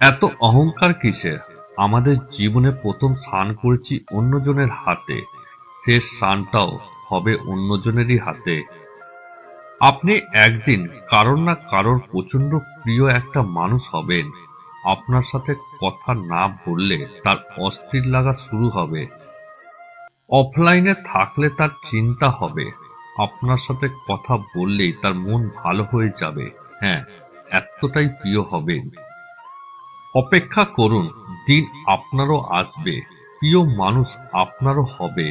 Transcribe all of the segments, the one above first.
এত অহংকার কিসের? আমাদের জীবনে প্রথম স্নান করেছি অন্যজনের হাতে, শেষ স্নানটাও হবে অন্যজনেরই হাতে। আপনি একদিন কারোর না কারোর প্রচণ্ড প্রিয় একটা মানুষ হবেন। আপনার সাথে কথা না বললে তার অস্থির লাগা শুরু হবে। অফলাইনে থাকলে তার চিন্তা হবে। আপনার সাথে কথা বললেই তার মন ভালো হয়ে যাবে। হ্যাঁ এতটাই প্রিয় হবেন। অপেক্ষা করুন, দিন আপনারও আসবে, প্রিয় মানুষ আপনারও হবে।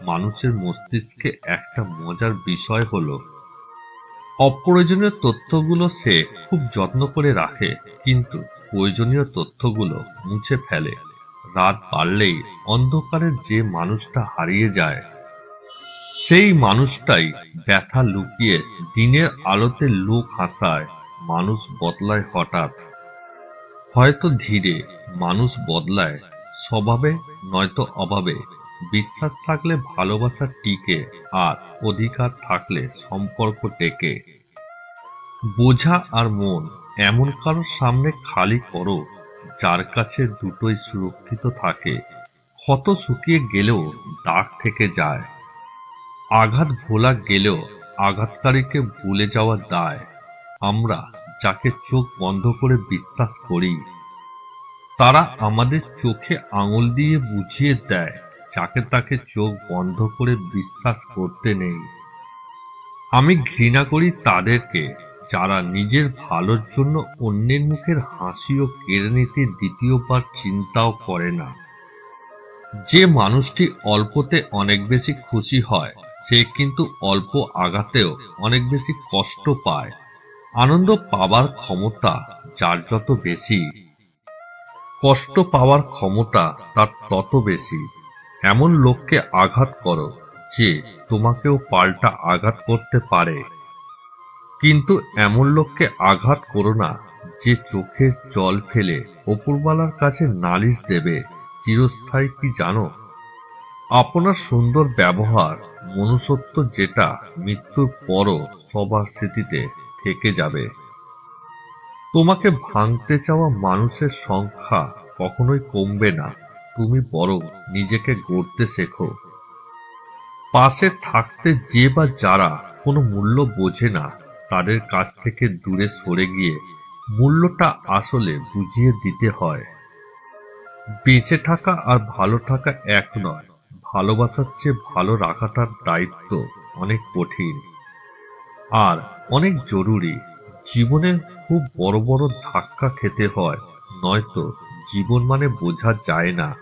মানুষের মস্তিষ্কে একটা মজার বিষয় হলো, অপ্রয়োজনীয় তথ্যগুলো সে খুব যত্ন করে রাখে, কিন্তু প্রয়োজনীয় তথ্যগুলো মুছে ফেলে। রাত বাড়লেই অন্ধকারের যে মানুষটা হারিয়ে যায়, সেই মানুষটাই ব্যথা লুকিয়ে দিনের আলোতে লোক হাসায়, মানুষ বদলায় হঠাৎ। হয়তো ধীরে মানুষ বদলায়, স্বভাবে নয়তো অভাবে। বিশ্বাস থাকলে ভালোবাসা টিকে, আর অধিকার থাকলে সম্পর্ক টেকে। বোঝা আর মন এমন কারোর সামনে খালি করো, যার কাছে দুটোই সুরক্ষিত থাকে। ক্ষত শুকিয়ে গেলেও দাগ থেকে যায়। আঘাত ভোলা গেলেও আঘাতকারীকে ভুলে যাওয়া দায়। আমরা যাকে চোখ বন্ধ করে বিশ্বাস করি। তারা আমাদের চোখে আঙুল দিয়ে বুঝিয়ে দেয়, যাকে তাকে চোখ বন্ধ করে বিশ্বাস করতে নেই। আমি ঘৃণা করি তাদেরকে, যারা নিজের ভালোর জন্য অন্যের মুখের হাসিও কেড়ে নিতে দ্বিতীয়বার চিন্তাও করে না। যে মানুষটি অল্পতে অনেক বেশি খুশি হয়, সে কিন্তু অল্প আঘাতেও অনেক বেশি কষ্ট পায়। আনন্দ পাবার ক্ষমতা যার যত বেশি, কষ্ট পাওয়ার ক্ষমতা তার তত বেশি। এমন লোককে আঘাত করো যে তোমাকেও পাল্টা আঘাত করতে পারে। কিন্তু এমন লোককে আঘাত করো না যে চোখের জল ফেলে অপূর্বালার কাছে নালিশ দেবে, চিরস্থায়ী কি জানো? আপনার সুন্দর ব্যবহার, মনুষ্যত্ব যেটা মৃত্যুর পরও সবার স্মৃতিতে। থেকে যাবে। তোমাকে ভাঙতে চাওয়া মানুষের সংখ্যা কখনোই কমবে না। তুমি বরং নিজেকে গড়তে শেখো। পাশে থাকতে যে বা যারা কোনো মূল্য বোঝে না, তাদের কাছ থেকে দূরে সরে গিয়ে মূল্যটা আসলে বুঝিয়ে দিতে হয়। বেঁচে থাকা আর ভালো থাকা এক নয়। ভালোবাসার চেয়ে ভালো রাখাটার দায়িত্ব অনেক কঠিন। আর অনেক জরুরি। জীবনে খুব বড় বড় ধাক্কা খেতে হয়, নয়তো জীবন মানে বোঝা যায় না।